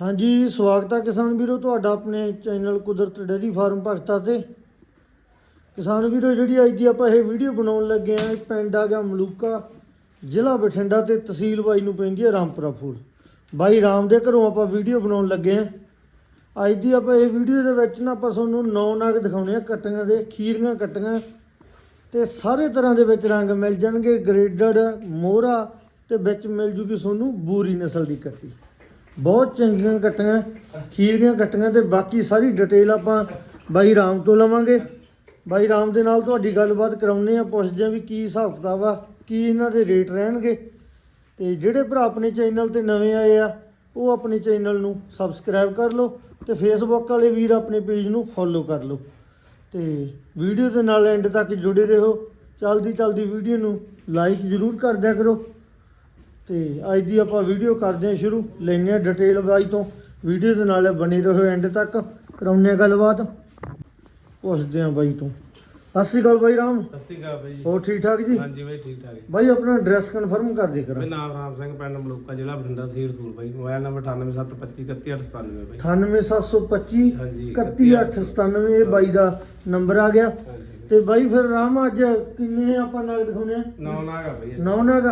ਹਾਂਜੀ, ਸਵਾਗਤ ਹੈ ਕਿਸਾਨ ਵੀਰੋ ਤੁਹਾਡਾ ਆਪਣੇ ਚੈਨਲ ਕੁਦਰਤ ਡੇਅਰੀ ਫਾਰਮ ਭਗਤਾ ਤੇ। ਕਿਸਾਨ ਵੀਰੋ, ਜਿਹੜੀ ਅੱਜ ਦੀ ਆਪਾਂ ਇਹ ਵੀਡੀਓ ਬਣਾਉਣ ਲੱਗੇ ਆ, ਇਹ ਪਿੰਡ ਆ ਗਿਆ ਮਲੂਕਾ, ਜ਼ਿਲ੍ਹਾ ਬਠਿੰਡਾ ਤੇ ਤਹਿਸੀਲ ਬਾਈ ਨੂੰ ਪੈਂਦੀ ਹੈ ਰਾਮਪੁਰਾ ਫੂਲ। ਬਾਈ ਰਾਮ ਦੇ ਘਰੋਂ ਆਪਾਂ ਵੀਡੀਓ ਬਣਾਉਣ ਲੱਗੇ ਆ। ਅੱਜ ਦੀ ਆਪਾਂ ਇਹ ਵੀਡੀਓ ਦੇ ਵਿੱਚ ਨਾ ਆਪਾਂ ਤੁਹਾਨੂੰ ਨੌ ਨਗ ਦਿਖਾਉਣੇ ਆ, ਕੱਟੀਆਂ ਦੇ, ਖੀਰੀਆਂ ਕੱਟੀਆਂ। ਤੇ ਸਾਰੇ ਤਰ੍ਹਾਂ ਦੇ ਵਿੱਚ ਰੰਗ ਮਿਲ ਜਾਣਗੇ, ਗ੍ਰੇਡਡ, ਮੋਹਰਾ ਤੇ ਵਿੱਚ ਮਿਲ ਜੂਗੀ ਤੁਹਾਨੂੰ ਬੂਰੀ ਨਸਲ ਦੀ ਕੱਟੀ। ਬਹੁਤ ਚੰਗੀਆਂ ਕੱਟੀਆਂ ਖੀਰੀਆਂ ਕੱਟੀਆਂ ਤੇ ਬਾਕੀ ਸਾਰੀ ਡਿਟੇਲ ਆਪਾਂ ਬਾਈ ਰਾਮ ਤੋਂ ਲਵਾਂਗੇ। ਬਾਈ ਰਾਮ ਦੇ ਨਾਲ ਤੁਹਾਡੀ ਗੱਲਬਾਤ ਕਰਾਉਣੇ ਆ ਪੁੱਛਦੇ ਆ ਵੀ ਕੀ ਹਿਸਾਬ ਕਿਤਾਬ ਆ, ਕੀ ਇਹਨਾਂ ਦੇ ਰੇਟ ਰਹਿਣਗੇ। ਤੇ ਜਿਹੜੇ ਭਰਾ ਆਪਣੇ ਚੈਨਲ ਤੇ ਨਵੇਂ ਆਏ ਆ, ਉਹ ਆਪਣੇ ਚੈਨਲ ਨੂੰ ਸਬਸਕ੍ਰਾਈਬ ਕਰ ਲਓ ਤੇ ਫੇਸਬੁੱਕ ਵਾਲੇ ਵੀਰ ਆਪਣੇ ਪੇਜ ਨੂੰ ਫੋਲੋ ਕਰ ਲਓ। ਤੇ ਵੀਡੀਓ ਦੇ ਨਾਲ ਐਂਡ ਤੱਕ ਜੁੜੇ ਰਹੋ। ਚਲਦੀ ਚਲਦੀ ਵੀਡੀਓ ਨੂੰ ਲਾਈਕ ਜ਼ਰੂਰ ਕਰ ਦਿਆ ਕਰੋ। ਤੇ ਅੱਜ ਦੀ ਆਪਾਂ ਵੀਡੀਓ ਕਰਦੇ ਹਾਂ ਸ਼ੁਰੂ। ਹਾਂ ਡਿਟੇਲ ਬਾਈ ਤੋਂ। ਵੀਡੀਓ ਦੇ ਨਾਲ ਬਣੇ ਰਹੋ ਐਂਡ ਤੱਕ। ਕਰਾਉਂਦੇ ਹਾਂ ਗੱਲਬਾਤ। ਪੁੱਛਦੇ ਹਾਂ ਬਾਈ ਤੋਂ। ਸਤਿ ਸ਼੍ਰੀ ਅਕਾਲ ਬਾਈ ਰਾਮ। ਸਤਿ ਸ਼੍ਰੀ ਅਕਾਲ ਬਾਈ ਜੀ। ਹੋਰ ਠੀਕ ਠਾਕ ਜੀ? ਹਾਂਜੀ ਬਾਈ ਠੀਕ ਠਾਕ ਜੀ। ਬਾਈ ਆਪਣਾ ਐਡਰੈਸ ਕਨਫਰਮ ਕਰ ਦੇ ਕਰਾਂ। ਮੇਰਾ ਨਾਮ ਰਾਮ ਸਿੰਘ ਪਿੰਡ ਮਲੂਕਾ ਜ਼ਿਲ੍ਹਾ ਬਠਿੰਡਾ ਤਹਿਸੀਲ ਫੂਲ ਬਾਈ। ਮੋਬਾਈਲ ਨੰਬਰ 9872531897 ਬਾਈ। 98725 ਹਾਂਜੀ 31897 ਇਹ ਬਾਈ ਦਾ ਨੰਬਰ ਆ ਗਿਆ। ਤੇ ਬਾਈ ਫਿਰ ਰਾਮ ਅੱਜ ਕਿੰਨੇ ਆਪਾਂ ਨਾਗ ਦਿਖਾਉਣੇ ਆ ਨੌ ਨਾਗਾ ਬਾਈ। ਨੌ ਨਾਗ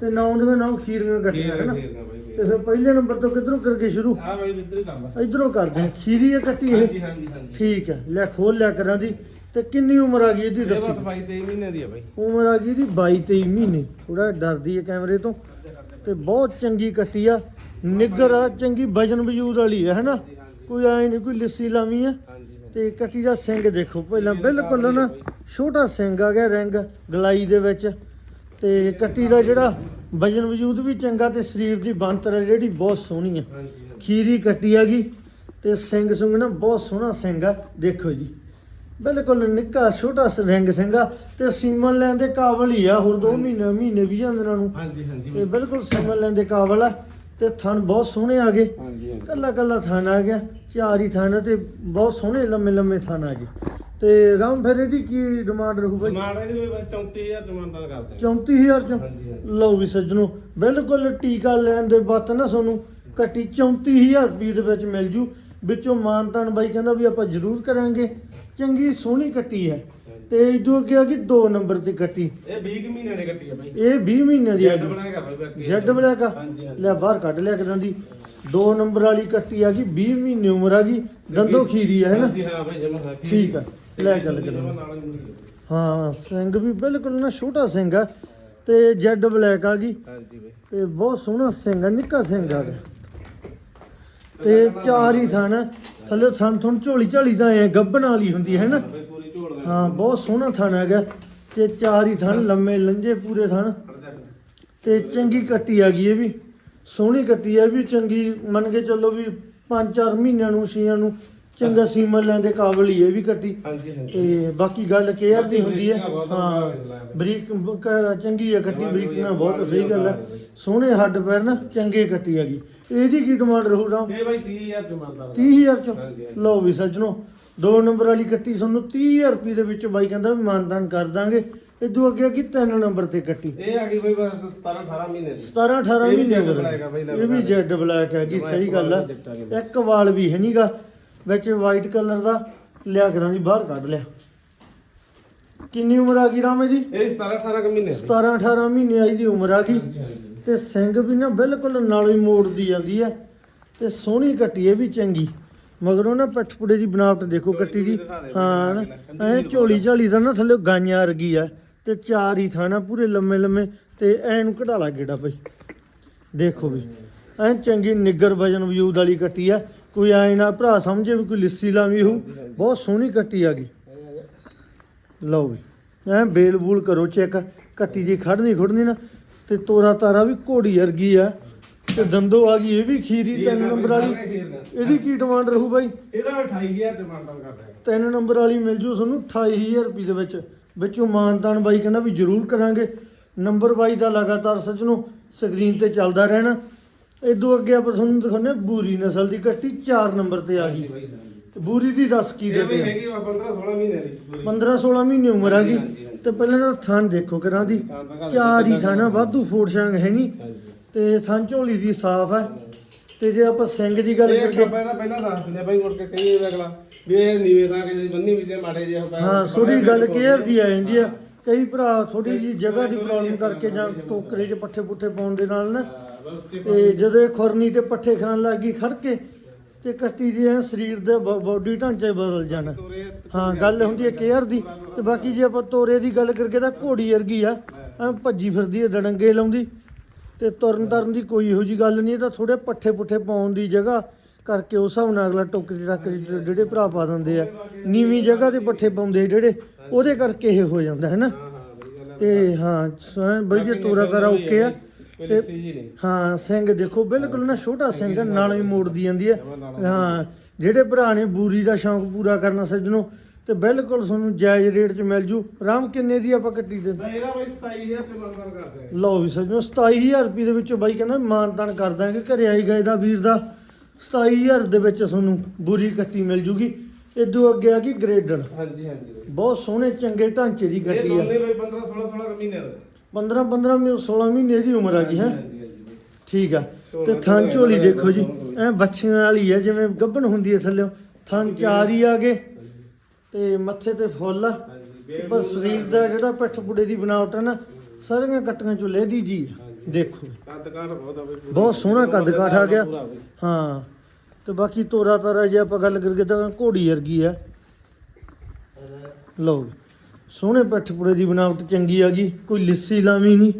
ਤੇ ਨੌ ਦੀਆਂ ਨੌ ਖੀਰੀਆਂ ਕੱਟੀਆਂ ਹੈ ਨਾ ਤੇ ਫਿਰ ਪਹਿਲੇ ਨੰਬਰ ਤੋਂ ਕਿੱਧਰੋਂ ਕਰਕੇ ਸ਼ੁਰੂ? ਆ ਬਾਈ ਇੱਧਰ ਹੀ ਕੰਮ ਇਧਰੋਂ ਕਰਦੇ ਹਾਂ ਖੀਰੀ ਹੈ ਕੱਟੀ ਇਹ? ਹਾਂਜੀ ਹਾਂਜੀ ਹਾਂਜੀ। ਠੀਕ ਹੈ ਲੈ ਖੋਲ ਲਿਆ ਕਰਾਂ ਦੀ। ਤੇ ਕਿੰਨੀ ਉਮਰ ਆ ਗਈ ਇਹਦੀ ਇਹ ਬਸ ਦੱਸੀ ਬਾਈ 23 ਮਹੀਨੇ ਦੀ ਆ ਬਾਈ। ਉਮਰ ਆ ਗਈ ਇਹਦੀ 22 23 ਮਹੀਨੇ। ਥੋੜਾ ਡਰਦੀ ਹੈ ਕੈਮਰੇ ਤੋਂ। ਤੇ ਬਹੁਤ ਚੰਗੀ ਕੱਟੀ ਆ। ਨਿੱਗਰ ਆ ਚੰਗੀ ਵਜਨ ਵਜੂਦ ਵਾਲੀ ਹੈ ਹਨਾ? ਕੋਈ ਐ ਨਹੀਂ ਕੋਈ ਲਿੱਸੀ ਲਾਵੀ ਆ ਹਾਂਜੀ ਤੇ ਕੱਟੀ ਦਾ ਸਿੰਘ ਦੇਖੋ। ਪਹਿਲਾਂ ਬਿਲਕੁਲ ਨਾ ਛੋਟਾ ਸਿੰਘ ਆ ਗਿਆ ਰਿੰਗ ਗਲਾਈ ਦੇ ਵਿੱਚ। ਤੇ ਕੱਟੀ ਦਾ ਜਿਹੜਾ ਵਜਨ ਵਜੂਦ ਵੀ ਚੰਗਾ ਤੇ ਸਰੀਰ ਦੀ ਬਣਤਰ ਹੈ ਜਿਹੜੀ ਬਹੁਤ ਸੋਹਣੀ ਆ। ਹਾਂਜੀ ਖੀਰੀ ਕੱਟੀ ਹੈਗੀ ਤੇ ਸਿੰਘ ਸੁੰਗ ਨਾ ਬਹੁਤ ਸੋਹਣਾ ਸਿੰਘ ਆ ਦੇਖੋ ਜੀ। ਬਿਲਕੁਲ ਨਿੱਕਾ ਛੋਟਾ ਰਿੰਗ ਸਿੰਘ ਆ ਤੇ ਸੀਮਨ ਲੈਣ ਦੇ ਕਾਬਲ ਹੀ ਆ ਹੋਰ 2 ਮਹੀਨੇ ਮਹੀਨੇ ਵੀ ਜਾਂਦੇ ਨੂੰ। ਹਾਂਜੀ ਹਾਂਜੀ। ਤੇ ਬਿਲਕੁਲ ਸੀਮਨ ਲੈਣ ਦੇ ਕਾਬਲ ਆ ਤੇ ਥਣ ਬਹੁਤ ਸੋਹਣੇ ਆ ਗਏ ਹਾਂਜੀ ਹਾਂਜੀ। ਕੱਲਾ ਕੱਲਾ ਥਣ ਆ ਗਿਆ ਚਾਰ ਹੀ ਥਣ ਤੇ ਬਹੁਤ ਸੋਹਣੇ ਲੰਮੇ ਲੰਮੇ ਥਣ ਆ ਗਏ। ਤੇ ਰਾਮ ਫਿਰ ਇਹਦੀ ਕੀ ਡਿਮਾਂਡ ਰਹੂ ਬਾਈ? ਮਾੜਾ ਇਹਦੀ ਬਾਈ 34000 ਜਮਾਨਤਾਂ ਕਰਦੇ ਆ। 34000 ਚ? ਹਾਂਜੀ ਹਾਂਜੀ। ਲਓ ਵੀ ਸੱਜਣੋ ਬਿਲਕੁਲ ਟੀਕਾ ਲੈਣ ਦੇ ਬਾਤ ਨਾ ਤੁਹਾਨੂੰ ਕੱਟੀ 34000 ਰੁਪਏ ਦੇ ਵਿੱਚ ਮਿਲ ਜੂ। ਵਿੱਚੋਂ ਮਾਨਤਾਨ ਬਾਈ ਕਹਿੰਦਾ ਵੀ ਆਪਾਂ ਜ਼ਰੂਰ ਕਰਾਂਗੇ। ਚੰਗੀ ਸੋਹਣੀ ਕੱਟੀ ਹੈ। ਤੇ ਇਦੋਂ ਅੱਗੇ ਆ ਗਈ 2 ਨੰਬਰ ਤੇ ਕੱਟੀ ਇਹ 20 ਕੁ ਮਹੀਨੇ ਦੀ ਕੱਟੀ ਆ ਬਾਈ। ਇਹ 20 ਮਹੀਨੇ ਦੀ ਆ ਜੈਡ ਗਈ। ਬਣਾਇਆ ਕਰ ਬਾਈ ਬਾਕੀ ਜੈਡ ਬਲੈਕ ਆ ਹਾਂਜੀ ਹਾਂਜੀ। ਲੈ ਬਾਹਰ ਕੱਢ ਲਿਆ ਕਰਾਂ ਦੀ। 2 ਨੰਬਰ ਵਾਲੀ ਕੱਟੀ ਆ ਗਈ 20 ਮਹੀਨੇ ਉਮਰ ਆ ਗਈ। ਦੰਦੋ ਖੀਰੀ ਹੈ ਨਾ? ਹਾਂਜੀ ਹਾਂ ਬਾਈ ਜਮਾ ਠੀਕ ਆ। ਲੈ ਚੱਲ ਕਰਾਂ ਹਾਂ ਸਿੰਘ ਵੀ ਬਿਲਕੁਲ ਨਾ ਛੋਟਾ ਸਿੰਘ ਆ ਤੇ ਜੈਡ ਬਲੈਕ ਆ ਗਈ। ਹਾਂਜੀ ਬਾਈ। ਤੇ ਬਹੁਤ ਸੋਹਣਾ ਸਿੰਘ ਆ ਨਿੱਕਾ ਸਿੰਘ ਆ। ਤੇ ਚਾਰ ਹੀ ਥਣ ਥੱਲੇ ਥਣ ਥਣ ਝੋਲੀ ਝਾਲੀ ਤਾਂ ਐ ਗੱਬਣ ਵਾਲੀ ਹੁੰਦੀ ਹੈ ਨਾ? ਹਾਂ ਬਹੁਤ ਸੋਹਣਾ ਥਣ ਹੈਗਾ। ਤੇ ਚਾਰ ਹੀ ਥਣ ਲੰਮੇ ਲੰਜੇ ਪੂਰੇ ਥਣ। ਤੇ ਚੰਗੀ ਕੱਟੀ ਆ ਗਈ ਇਹ ਵੀ। ਸੋਹਣੀ ਕੱਟੀ ਆ ਵੀ ਚੰਗੀ ਮੰਨ ਕੇ ਚੱਲੋ ਵੀ 5-4 ਮਹੀਨਿਆਂ ਨੂੰ ਛੀਆਂ ਨੂੰ ਚੰਗਾ ਸੀਮਨ ਲੈਣ ਦੇ ਕਾਬਲ ਹੀ ਇਹ ਵੀ ਕੱਟੀ ਹਾਂਜੀ ਹਾਂਜੀ। ਤੇ ਬਾਕੀ ਗੱਲ ਕੇਅਰ ਦੀ ਹੁੰਦੀ ਹੈ ਹਾਂ। ਬਰੀਕ ਕ- ਚੰਗੀ ਹੈ ਕੱਟੀ ਬਰੀਕੀਆਂ ਬਹੁਤ ਸਹੀ ਗੱਲ ਹੈ। ਸੋਹਣੇ ਹੱਡ ਪੈਰ ਨਾ ਚੰਗੇ ਕੱਟੀ ਹੈਗੀ। ਇਹਦੀ ਕੀ ਡਿਮਾਂਡ ਰਹੂ ਰਾਮ? ਇਹ ਬਾਈ 30000 ਜਮਾਨਤਾਂ 30000 ਚ? ਹਾਂਜੀ, ਹਾਂਜੀ। ਲਓ ਵੀ ਸੱਜਣੋ ਦੋ ਨੰਬਰ ਵਾਲੀ ਕੱਟੀ ਤੁਹਾਨੂੰ 30000 ਰੁਪਏ ਦੇ ਵਿੱਚ ਬਾਈ ਕਹਿੰਦਾ ਵੀ ਮਾਨਦਾਨ ਕਰ ਦਾਂਗੇ। ਇਦੋਂ ਅੱਗੇ ਆ ਗਈ ਤਿੰਨ ਨੰਬਰ ਤੇ ਕੱਟੀ ਇਹ ਆ ਗਈ ਬਾਈ ਬਸ 17 18 ਮਹੀਨੇ ਦੀ। 17 18 ਇਹ ਵੀ ਮਹੀਨੇ ਜੈਡ ਬਲੈਕ ਆ ਬਾਈ, ਇਹ ਵੀ ਜੈਡ ਬਲੈਕ ਹੈਗੀ ਸਹੀ ਗੱਲ ਹੈ। ਇੱਕ ਵਾਲ ਵੀ ਹੈ ਨਹੀਂਗਾ ਵਿੱਚ ਵਾਈਟ ਕਲਰ ਦਾ ਲਿਆ ਕਰਾਂ ਦੀ ਬਾਹਰ ਕੱਢ ਲਿਆ। ਕਿੰਨੀ ਉਮਰ ਆ ਗਈ ਰਾਮੇ ਦੀ ਇਹ 17 18 ਕੁ ਮਹੀਨੇ ਦੀ 17 18 ਮਹੀਨੇ ਆਈ ਦੀ ਉਮਰ ਆ ਗਈ। ਤੇ ਸਿੰਘ ਵੀ ਨਾ ਬਿਲਕੁਲ ਨਾਲੋਂ ਹੀ ਮੋੜਦੀ ਜਾਂਦੀ ਹੈ ਤੇ ਸੋਹਣੀ ਕੱਟੀ ਇਹ ਵੀ ਚੰਗੀ। ਮਗਰੋਂ ਨਾ ਪੱਠਪੁੜੇ ਦੀ ਬਣਾਵਟ ਦੇਖੋ ਕੱਟੀ ਦੀ। ਹਾਂ ਨਾ, ਐ ਝੋਲੀ ਝਾਲੀ ਦਾ ਨਾ ਥੱਲੇ ਗਾਈਆਂ ਵਰਗੀ ਆ ਤੇ ਚਾਰ ਹੀ ਥਾਣਾ ਪੂਰੇ ਲੰਮੇ ਲੰਮੇ ਤੇ ਐ ਨੂੰ ਕਢਾ ਲਾ ਗੇੜਾ ਭਾਈ ਦੇਖੋ ਵੀ ਐ ਚੰਗੀ ਨਿੱਗਰ ਵਜਨ ਵਜੂਦ ਵਾਲੀ ਕੱਟੀ ਆ ਕੋਈ ਐ ਨਾ ਭਰਾ ਸਮਝੇ ਵੀ ਕੋਈ ਲਿੱਸੀ ਲਾਵੀ ਹੋ ਬਹੁਤ ਸੋਹਣੀ ਕੱਟੀ ਆ ਗਈ। ਲਓ ਵੀ ਐ ਬੇਲ ਬੂਲ ਕਰੋ ਚੈੱਕ। ਕੱਟੀ ਦੀ ਖੜਨੀ ਖੁੜਨੀ ਨਾ ਤੇ ਤੋਰਾ ਤਾਰਾ ਵੀ ਘੋੜੀ ਵਰਗੀ ਆ। ਤੇ ਦੰਦੋ ਆ ਗਈ ਇਹ ਵੀ ਖੀਰੀ ਤਿੰਨ ਨੰਬਰ ਵਾਲੀ। ਇਹਦੀ ਕੀ ਡਿਮਾਂਡ ਰਹੂ ਬਾਈ? ਇਹਦਾ 28000 ਜਮਾਨਤਾਂ ਕਰਦਾ ਨੰਬਰ ਵਾਲੀ ਮਿਲ ਜੂ ਤੁਹਾਨੂੰ 28000 ਰੁਪਏ ਦੇ ਵਿੱਚ। ਵਿੱਚੋਂ ਮਾਨਤਾਨ ਬਾਈ ਕਹਿੰਦਾ ਵੀ ਜ਼ਰੂਰ ਕਰਾਂਗੇ। ਨੰਬਰ ਬਾਈ ਦਾ ਲਗਾਤਾਰ ਸੱਜਣੋ ਸਕਰੀਨ ਤੇ ਚੱਲਦਾ ਰਹਿਣਾ। ਇਦੋਂ ਅੱਗੇ ਆਪਾਂ ਤੁਹਾਨੂੰ ਦਿਖਾਉਂਦੇ ਹਾਂ ਬੂਰੀ ਨਸਲ ਦੀ ਕੱਟੀ 4 ਨੰਬਰ ਤੇ ਆ ਗਈ। ਤੇ ਬੂਰੀ ਦੀ ਦੱਸ ਕੀ ਇਹ ਵੀ ਦੇ ਹੈਗੀ ਵਾ 15 16 ਮਹੀਨੇ ਦੀ। ਪੂਰੀ। 15 16 ਮਹੀਨੇ ਉਮਰ ਆ ਗਈ। ਹਾਂਜੀ। ਤੇ ਪਹਿਲਾਂ ਤਾਂ ਥਣ ਦੇਖੋ ਕਰਾਂ ਦੀ। ਥਣ ਤਾਂ ਘਰ ਚਾਰ ਹੀ ਦਾ ਥਾਣਾ ਵਾਧੂ ਫੋੜ ਛਾਂਗ ਹੈ ਨਹੀਂ ਹਾਂਜੀ। ਤੇ ਥਣ ਝੋਲੀ ਦੀ ਸਾਫ਼ ਹੈ ਤੇ ਜੇ ਆਪਾਂ ਸਿੰਘ ਦੀ ਗੱਲ ਇਹ ਕਰੀਏ ਆਪਾਂ ਇਹਦਾ ਪਹਿਲਾਂ ਦੱਸ ਦਿੰਦੇ ਆ ਬਾਈ ਮੁੜ ਕੇ ਕਹੀਏ ਵੀ ਅਗਲਾ ਵੀ ਇਹ ਨੀਵੇਂ ਤਾਂ ਕਿਸੇ ਦੀ ਬੰਨੀ ਵੀ ਤੇ ਮਾੜੇ ਜਿਹੇ ਪੈਰ ਹਾਂ ਥੋੜੀ ਗੱਲ ਕੇਅਰ ਦੀ ਆ ਜਾਂਦੀ ਆ। ਕਈ ਭਰਾ ਥੋੜੀ ਜੀ ਜਗ੍ਹਾ ਦੀ ਪ੍ਰੋਬਲਮ ਕਰਕੇ ਜਾਂ ਟੋਕਰੇ 'ਚ ਪੱਠੇ ਪੁੱਠੇ ਪਾਉਣ ਦੇ ਨਾਲ ਨਾ ਤੇ ਜਦੋਂ ਇਹ ਖੁਰਨੀ ਤੇ ਪੱਠੇ ਖਾਣ ਲੱਗ ਗਈ ਖੜ ਕੇ, ਤੇ ਕੱਟੀ ਦੀ ਐ ਸਰੀਰ ਦੇ ਬਾਡੀ ਢਾਂਚੇ ਬਦਲ ਜਾਣਾ। ਹਾਂ, ਗੱਲ ਹੁੰਦੀ ਹੈ ਕੇਅਰ ਦੀ, ਤੇ ਬਾਕੀ ਜੇ ਆਪਾਂ ਤੋਰੇ ਦੀ ਗੱਲ ਕਰਕੇ ਤਾਂ ਘੋੜੀ ਵਰਗੀ ਆ, ਐਂ ਭੱਜੀ ਫਿਰਦੀ ਹੈ, ਦੜੰਗੇ ਲਾਉਂਦੀ, ਤੇ ਤੁਰਨ ਤਰਨ ਦੀ ਕੋਈ ਇਹੋ ਜੀ ਗੱਲ ਨਹੀਂ ਤਾਂ ਥੋੜੇ ਪੱਠੇ ਪੁੱਠੇ ਪਾਉਣ ਦੀ ਜਗ੍ਹਾ ਕਰਕੇ ਉਸ ਹਿਸਾਬ ਨਾਲ ਅਗਲਾ ਟੋਕਰੀ ਟਾਕਰੀ ਜਿਹੜੇ ਭਰਾ ਪਾ ਦਿੰਦੇ ਆ, ਨੀਵੀਂ ਜਗ੍ਹਾ ਤੇ ਪੱਠੇ ਪਾਉਂਦੇ ਜਿਹੜੇ, ਉਹਦੇ ਕਰਕੇ ਇਹ ਹੋ ਜਾਂਦਾ, ਹੈ ਨਾ? ਹਾਂ ਹਾਂ ਬੜੀ ਗੱਲ ਤੇ ਹਾਂ ਵਧੀਆ ਤੋਰਾ ਤਾਰਾ ਓਕੇ ਆ ਤੇ ਜੀ ਹਾਂ ਸਿੰਘ ਦੇਖੋ ਬਿਲਕੁਲ ਨਾ ਛੋਟਾ ਸਿੰਘ ਨਾਲੋਂ ਹੀ ਮੋੜਦੀ ਜਾਂਦੀ ਹੈ। ਹਾਂ ਜਿਹੜੇ ਭਰਾ ਨੇ ਬੂਰੀ ਦਾ ਸ਼ੌਂਕ ਪੂਰਾ ਕਰਨਾ ਸੱਜਣੋ ਤੇ ਬਿਲਕੁਲ ਤੁਹਾਨੂੰ ਜਾਇਜ਼ ਰੇਟ 'ਚ ਮਿਲ ਜੂ। ਰਾਮ ਕਿੰਨੇ ਦੀ ਆਪਾਂ ਕੱਟੀ ਦੇ ਬਈ ਇਹਦਾ ਬਈ 27000 ਤੇ ਮੰਗਣ ਕਰਦੇ ਆ। ਲਓ ਵੀ ਸੱਜਣੋ 27000 ਰੁਪਏ ਦੇ ਵਿੱਚੋਂ ਬਾਈ ਕਹਿੰਦਾ ਮਾਨਤਾਨ ਕਰ ਦਾਂਗੇ ਘਰੇ ਆਈ ਗਏ ਦਾ ਵੀਰ ਦਾ। 27000 ਦੇ ਵਿੱਚ ਤੁਹਾਨੂੰ ਬੂਰੀ ਕੱਟੀ ਮਿਲ ਜੂਗੀ। ਇਦੋਂ ਅੱਗੇ ਆ ਗਈ ਗ੍ਰੇਡਰ। ਹਾਂਜੀ ਹਾਂਜੀ। ਬਈ ਬਹੁਤ ਸੋਹਣੇ ਚੰਗੇ ਢਾਂਚੇ ਦੀ ਇਹ ਕੱਟੀ ਆ। ਦੋਨੇ ਬਈ 15 16 16 ਮਹੀਨੇ ਦਾ। 15 15 ਮਹੀਨੇ 16 ਮਹੀਨੇ ਦੀ ਉਮਰ ਆ ਗਈ, ਹੈ ਹਾਂਜੀ ਹਾਂਜੀ ਬਈ ਠੀਕ ਆ ਤੇ ਥਾਂ ਝੋਲੀ ਦੇਖੋ ਜੀ, ਐ ਬੱਚਿਆਂ ਵਾਲੀ ਆ, ਜਿਵੇਂ ਗੱਭਣ ਹੁੰਦੀ ਹੈ ਥੱਲੇ ਥਾਂ ਚਾਰ ਆ ਗਏ, ਤੇ ਮੱਥੇ ਤੇ ਫੁੱਲ ਆ ਹਾਂਜੀ ਪਰ ਸਰੀਰ ਦਾ ਜਿਹੜਾ ਪਿੱਠ ਪੁੜੇ ਦੀ ਬਣਾਵਟ ਹੈ ਨਾ, ਸਾਰੀਆਂ ਕੱਟੀਆਂ ਚੋਂ ਲਹਿਦੀ ਜੀ ਆ। ਦੇਖੋ ਕੱਦ ਕਾਠ ਬਹੁਤ ਆ ਬਈ ਪੂਰਾ। ਬਹੁਤ ਸੋਹਣਾ ਕੱਦ ਕਾਠ ਆ ਗਿਆ ਪੂਰਾ ਬਈ। ਹਾਂ ਤੇ ਬਾਕੀ ਤੋਰਾ ਤਾਰਾ ਜੇ ਆਪਾਂ ਗੱਲ ਕਰੀਏ ਤਾਂ ਘੋੜੀ ਵਰਗੀ ਆ ਲਓ ਜੀ। ਸੋਹਣੇ ਪਿੱਠ ਪੁੜੇ ਦੀ ਬਣਾਵਟ ਚੰਗੀ ਆ ਗਈ ਕੋਈ ਲਿੱਸੀ ਲਾਵੀ ਨਹੀਂ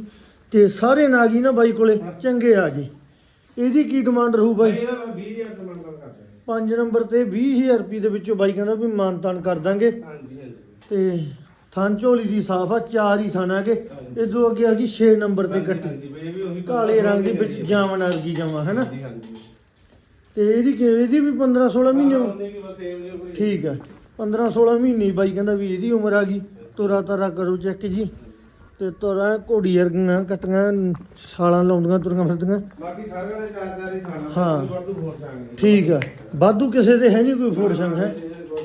ਤੇ ਸਾਰੇ ਨਾਗ ਨਾ ਬਾਈ ਕੋਲੇ ਚੰਗੇ ਆ ਜੀ ਇਹਦੀ ਕੀ ਡਿਮਾਂਡ ਰਹੂ ਬਈ? ਇਹਦਾ ਮੈਂ 20000 ਤੇ ਮੰਗਣ ਕਰਦੇ। ਆ 5 ਨੰਬਰ ਤੇ 20000 ਰੁਪਏ ਦੇ ਵਿੱਚੋਂ ਬਾਈ ਕਹਿੰਦਾ ਵੀ ਮਾਨਤਾਨ ਕਰ ਦਾਂਗੇ। ਹਾਂਜੀ ਹਾਂਜੀ। ਤੇ ਥਾਂ ਝੋਲੀ ਦੀ ਸਾਫ਼ ਆ ਚਾਰ ਹੀ ਥਾਂ ਆਗੇ ਇਦੋਂ ਅੱਗੇ ਆ ਗਈ 6 ਨੰਬਰ ਤੇ ਕੱਟੀ। ਹਾਂਜੀ ਬਈ ਇਹ ਵੀ ਉਹੀ ਕਾਲੇ ਰੰਗ ਦੀ ਵਿੱਚ ਜਾਮਨ ਵਰਗੀ ਜਾਵਾਂ ਹੈਨਾ ਹਾਂਜੀ ਹਾਂਜੀ। ਤੇ ਇਹਦੀ ਕਿ- ਇਹਦੀ ਵੀ 15 16 ਮਹੀਨੇ ਹਾਂ, ਉ- ਉਹਨੇ ਵੀ ਬਸ ਸੇਮ ਜਿਹਾ ਕੋਈ ਠੀਕ ਹੈ 15 16 ਮਹੀਨੇ ਹੀ ਬਾਈ ਕਹਿੰਦਾ ਵੀ ਇਹਦੀ ਉਮਰ ਆ ਗਈ। ਤੋਰਾ ਤਾਰਾ ਕਰੋ ਚੈੱਕ ਜੀ। ਤੇ ਤੋਰਾ ਘੋੜੀ ਵਰਗੀਆਂ ਕੱਟੀਆਂ ਛਾਲਾਂ ਲਾਉਂਦੀਆਂ ਤੁਰੀਆਂ ਫਿਰਦੀਆਂ। ਬਾਕੀ ਸਾਰਿਆਂ ਦੇ ਚਾਰ ਚਾਰ ਹੀ ਖਾਣਾ। ਹਾਂ। ਵਾਧੂ ਹੋਰ ਚਾਹਾਂਗੇ ਠੀਕ ਹੈ ਵਾਧੂ ਕਿਸੇ ਦੇ ਹੈ ਨਹੀਂ ਕੋਈ ਫੋੜ ਸੰਗ ਹੈ।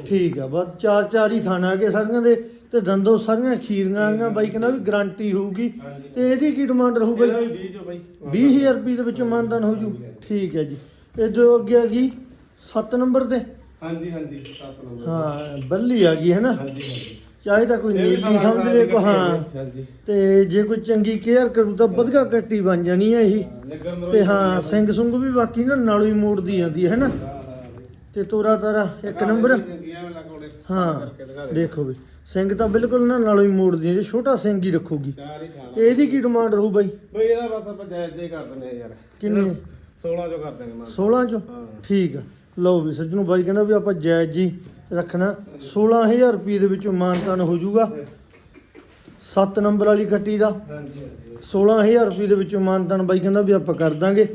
ਠੀਕ ਆ। ਬਸ ਚਾਰ ਚਾਰ ਹੀ ਥਾਣਾ ਆ ਗਏ ਸਾਰੀਆਂ ਦੇ। ਤੇ ਦੰਦੋ ਸਾਰੀਆਂ ਖੀਰੀਆਂ ਆਈਆਂ ਬਾਈ ਕਹਿੰਦਾ ਵੀ ਗਾਰੰਟੀ ਹੋਊਗੀ। ਤੇ ਇਹਦੀ ਕੀ ਡਿਮਾਂਡ ਰਹੂ ਬਾਈ? ਇਹਦਾ ਵੀ 20 ਚੋਂ ਬਈ। 20000 ਰੁਪਏ ਦੇ ਵਿੱਚ ਮਾਨਦਾਨ ਹੋ ਜੂ। ਠੀਕ ਹੈ ਜੀ। ਇਦੋਂ ਅੱਗੇ ਆ ਗਈ 7 ਨੰਬਰ ਤੇ? ਹਾਂਜੀ ਹਾਂਜੀ। 7 ਨੰਬਰ ਹਾਂ ਬੱਲੀ ਆ ਗਈ ਹੈ ਨਾ? ਹਾਂਜੀ ਹਾਂਜੀ। ਚਾਹੇ ਤਾਂ ਕੋਈ ਨੀਲੀ ਸਮਾਂ ਸਮਝ ਲੈ ਕੋ ਹਾਂ। ਤੇ ਜੇ ਕੋਈ ਚੰਗੀ ਕੇਅਰ ਕਰੂ ਤਾਂ ਵਧਗਾ ਕੱਟੀ ਬਣ ਜਾਣੀ ਹੈ ਇਹੀ ਤੇ ਹਾਂ ਸਿੰਘ ਸੁੰਗ ਵੀ ਬਾਕੀ ਨਾ ਨਾਲੋਂ ਹੀ ਮੋੜਦੀ ਜਾਂਦੀ ਹੈ ਨਾ ਤੇ ਤੋਰਾ ਤਾਰਾ ਇੱਕ ਨੰਬਰ। ਹਾਂ ਦੇਖੋ ਵੀ ਸਿੰਘ ਤਾਂ ਬਿਲਕੁਲ ਨਾ ਨਾਲੋਂ ਹੀ ਮੋੜਦੀ ਹੈ ਜੇ ਛੋਟਾ ਸਿੰਘ ਹੀ ਰੱਖੂਗੀ। ਇਹਦੀ ਕੀ ਡਿਮਾਂਡ ਰਹੂ ਬਾਈ? ਬਈ ਇਹਦਾ ਬਸ ਆਪਾਂ ਜਾਇਜ਼ ਜੇ ਕਰ ਦਿੰਦੇ ਆ ਯਾਰ। ਕਿੰਨੀ? ਇਹਦਾ 16 ਚੋਂ ਕਰ ਦਾਂਗੇ ਮਾਨ 16 ਚੋਂ? ਠੀਕ ਆ। ਲਓ ਵੀ ਸੱਜਣੋ ਬਾਈ ਕਹਿੰਦਾ ਵੀ ਆਪਾਂ ਜਾਇਜ਼ ਜੀ ਰੱਖਣਾ। 16000 ਰੁਪਏ ਦੇ ਵਿੱਚੋਂ ਮਾਨਤਾਨ ਹੋ ਜਾਊਗਾ। 7 ਨੰਬਰ ਵਾਲੀ ਕੱਟੀ ਦਾ। ਹਾਂਜੀ ਹਾਂਜੀ 16000 ਰੁਪਏ ਦੇ ਵਿੱਚੋਂ ਮਾਨਤਾਨ ਬਾਈ ਕਹਿੰਦਾ ਵੀ ਆਪਾਂ ਕਰ ਦਾਂਗੇ।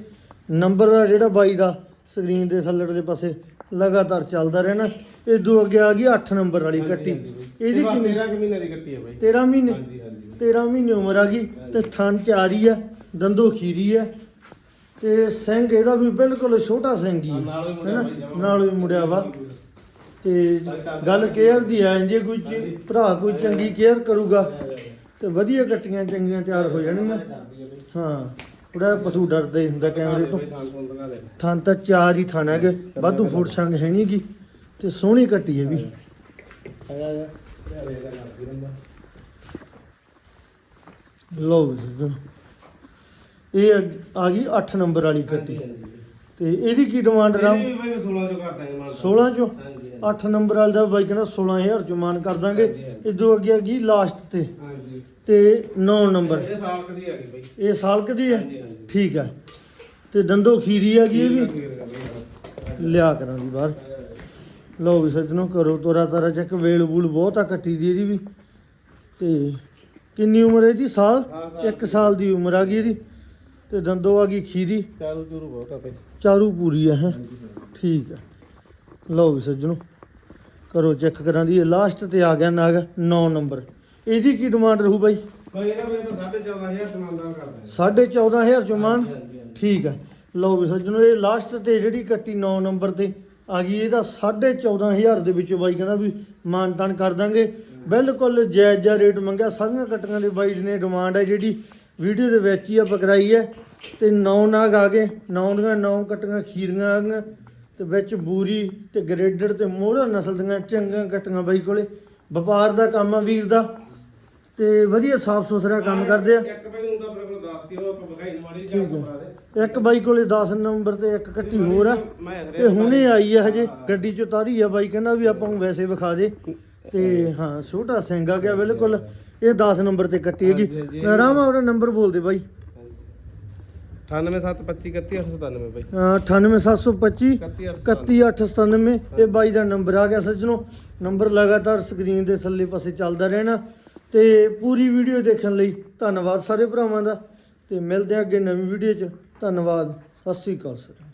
ਨੰਬਰ ਆ ਜਿਹੜਾ ਬਾਈ ਦਾ ਸਕਰੀਨ ਦੇ ਥੱਲੜ ਦੇ ਪਾਸੇ ਲਗਾਤਾਰ ਚੱਲਦਾ ਰਹਿਣਾ। ਇਦੋਂ ਅੱਗੇ ਆ ਗਈ 8 ਨੰਬਰ ਵਾਲੀ ਕੱਟੀ ਇਹਦੀ ਕਿੰਨੀ? 13 ਮਹੀਨੇ ਦੀ ਕੱਟੀ ਹੈ ਬਈ। 13 ਮਹੀਨੇ? ਹਾਂਜੀ ਹਾਂਜੀ 13 ਮਹੀਨੇ ਉਮਰ ਆ ਗਈ ਤੇ ਥਣ ਚਾਰੀ ਆ ਦੰਦੋ ਖੀਰੀ ਆ। ਤੇ ਸਿੰਘ ਇਹਦਾ ਵੀ ਬਿਲਕੁਲ ਛੋਟਾ ਸਿੰਘ ਹੀ ਹਾਂ, ਨਾਲੋਂ ਹੀ ਮੁੜਿਆ ਵਾ। ਤੇ ਗੱਲ ਕੇਅਰ ਦੀ ਆ ਜੇ ਕੋਈ ਚੀ- ਭਰਾ ਕੋਈ ਚੰਗੀ ਕੇਅਰ ਕਰੂਗਾ ਤੇ ਵਧੀਆ ਕੱਟੀਆਂ ਚੰਗੀਆਂ ਤਿਆਰ ਹੋ ਜਾਣਗੀਆਂ। ਹਾਂ ਥੋੜਾ ਪਸ਼ੂ ਡਰਦਾ ਹੀ ਹੁੰਦਾ ਕੈਮਰੇ ਤੋਂ। ਥਾਂ ਤਾਂ ਚਾਰ ਹੀ ਥਾਂ ਹੈਗੇ ਵਾਧੂ ਫੁੱਟ ਸੰਗ ਹੈ ਨਹੀਂ ਗੀ ਤੇ ਸੋਹਣੀ ਕੱਟੀ ਹੈ ਵੀ। ਲਓ। ਇਹ ਆ- ਆ ਗਈ 8 ਨੰਬਰ ਵਾਲੀ ਕੱਟੀ ਤੇ ਇਹਦੀ ਕੀ ਡਿਮਾਂਡ ਰਾਮ? 16 ਚੋਂ? ਕਰ ਦਾਂਗੇ ਮਾਨ 16 ਚੋਂ ਹਾਂਜੀ 8 ਨੰਬਰ ਵਾਲੇ ਦਾ ਬਾਈ ਕਹਿੰਦਾ 16000 ਚ ਮਾਨ ਕਰ ਦਾਂਗੇ। ਇਦੋਂ ਅੱਗੇ ਆ ਗਈ ਲਾਸਟ ਤੇ। ਹਾਂਜੀ। ਤੇ 9 ਨੰਬਰ। ਇਹ ਸਾਲ ਕਦੀ ਆ ਗਈ ਬਈ। ਇਹ ਸਾਲਕ ਦੀ ਹੈ? ਹਾਂਜੀ, ਹਾਂਜੀ। ਠੀਕ ਹੈ। ਤੇ ਦੰਦੋ ਖੀਰੀ ਆ ਗਈ ਇਹ ਵੀ। ਲਿਆ ਕਰਾਂ ਦੀ ਬਾਹਰ। ਲਓ ਵੀ ਸੱਜਣੋ ਕਰੋ ਤੋਰਾ ਤਾਰਾ ਚੱਕ। ਵੇਲ ਬੂਲ ਬਹੁਤ ਆ ਕੱਟੀ ਦੀ ਇਹਦੀ ਵੀ। ਤੇ ਕਿੰਨੀ ਉਮਰ ਹੈ ਇਹਦੀ? ਸਾਲ? ਹਾਂ, ਸਾਲ 1 ਸਾਲ ਦੀ ਉਮਰ ਆ ਗਈ ਇਹਦੀ। ਤੇ ਦੰਦੋ ਆ ਗਈ ਖੀਰੀ। ਚਾਰੂ ਚੂਰੂ ਬਹੁਤ ਆ ਬਈ। ਚਾਰੂ ਪੂਰੀ ਆ ਹੈ। ਠੀਕ ਹੈ ਲਓ ਵੀ ਸੱਜਣੋ ਕਰੋ ਚੈੱਕ ਕਰਾਂ ਦੀ ਇਹ ਲਾਸਟ ਤੇ ਆ ਗਿਆ ਨਾਗ 9 ਨੰਬਰ ਇਹਦੀ ਕੀ ਡਿਮਾਂਡ ਰਹੂ ਬਾਈ? ਬਈ ਇਹਦਾ ਬਈ 14500 ਸਮਾਨਦਾਰ ਕਰ ਦਾਂਗੇ 14500 ਚ ਮਾਨ? ਹਾਂਜੀ, ਹਾਂਜੀ। ਠੀਕ ਹੈ। ਲਓ ਵੀ ਸੱਜਣੋ ਇਹ ਲਾਸਟ ਤੇ ਜਿਹੜੀ ਕੱਟੀ 9 ਨੰਬਰ ਤੇ ਆ ਗਈ ਇਹਦਾ 14500 ਦੇ ਵਿੱਚੋਂ ਬਾਈ ਕਹਿੰਦਾ ਵੀ ਮਾਨਤਾਨ ਕਰ ਦਾਂਗੇ। ਬਿਲਕੁਲ ਜਾਇਜ਼ ਜਿਹਾ ਰੇਟ ਮੰਗਿਆ। ਸਾਰੀਆਂ ਕੱਟੀਆਂ ਦੇ ਬਾਈ ਨੇ ਡਿਮਾਂਡ ਹੈ ਜਿਹੜੀ ਵੀਡੀਓ ਦੇ ਵਿੱਚ ਹੀ ਆਪਾਂ ਕਰਾਈ ਹੈ। ਤੇ ਨੌ ਨਾਗ ਆ ਗਏ। ਨੌ ਦੀਆਂ ਨੌ ਕਟੀਆਂ ਖੀਰੀਆਂ ਆ ਗਈਆਂ। ਤੇ ਵਿੱਚ ਬੂਰੀ ਤੇ ਗ੍ਰੇਡਡ ਤੇ ਮੋਹਰਾ ਨਸਲ ਦੀਆਂ ਚੰਗੀਆਂ ਕਟੀਆਂ ਬਾਈ ਕੋਲੇ। ਵਪਾਰ ਦਾ ਕੰਮ ਆ ਵੀਰ ਦਾ ਤੇ ਵਧੀਆ ਸਾਫ਼ ਸੁਥਰਾ ਕੰਮ ਕਰਦੇ ਆ। ਇੱਕ ਬਈ ਆਪਣੇ ਕੋਲ 10 ਸੀ ਉਹ ਆਪਾਂ ਵਿਖਾਈ ਨੂੰ ਮਾੜੀ ਠੀਕ ਜਿਹੀ ਹੈ। ਕਰਾ ਦੇ। ਇੱਕ ਬਾਈ ਕੋਲੇ 10 ਨੰਬਰ ਤੇ ਇੱਕ ਕੱਟੀ ਹੋਰ ਆ। ਮੈਂ ਤੇ ਹੁਣੇ ਆਈ ਆ ਹਜੇ ਗੱਡੀ ਚ ਉਤਾਰੀ ਆ ਬਾਈ ਕਹਿੰਦਾ ਵੀ ਆਪਾਂ ਨੂੰ ਵੈਸੇ ਵਿਖਾ ਦੇ। ਤੇ ਹਾਂ ਛੋਟਾ ਸਿੰਘ ਆ ਗਿਆ ਬਿਲਕੁਲ। ਇਹ 10 ਨੰਬਰ ਤੇ ਕੱਟੀ ਹੈਗੀ। ਆਰਾਮ ਉਹਦਾ ਨੰਬਰ ਬੋਲ ਦੇ ਬਾਈ। 98725 ਬਈ। ਅਹ 98725 31897 ਇਹ ਬਾਈ ਦਾ ਨੰਬਰ ਆ ਗਿਆ ਸੱਜਣੋ। ਨੰਬਰ ਲਗਾਤਾਰ ਸਕਰੀਨ ਦੇ ਥੱਲੇ ਪਾਸੇ ਚੱਲਦਾ ਰਹਿਣਾ। ਤੇ ਪੂਰੀ ਵੀਡੀਓ ਦੇਖਣ ਲਈ ਧੰਨਵਾਦ ਸਾਰੇ ਭਰਾਵਾਂ ਦਾ। ਤੇ ਮਿਲਦੇ ਹਾਂ ਅੱਗੇ ਨਵੀਂ ਵੀਡੀਓ 'ਚ। ਧੰਨਵਾਦ। ਸਤਿ ਸ੍ਰੀ ਅਕਾਲ ਸਰ।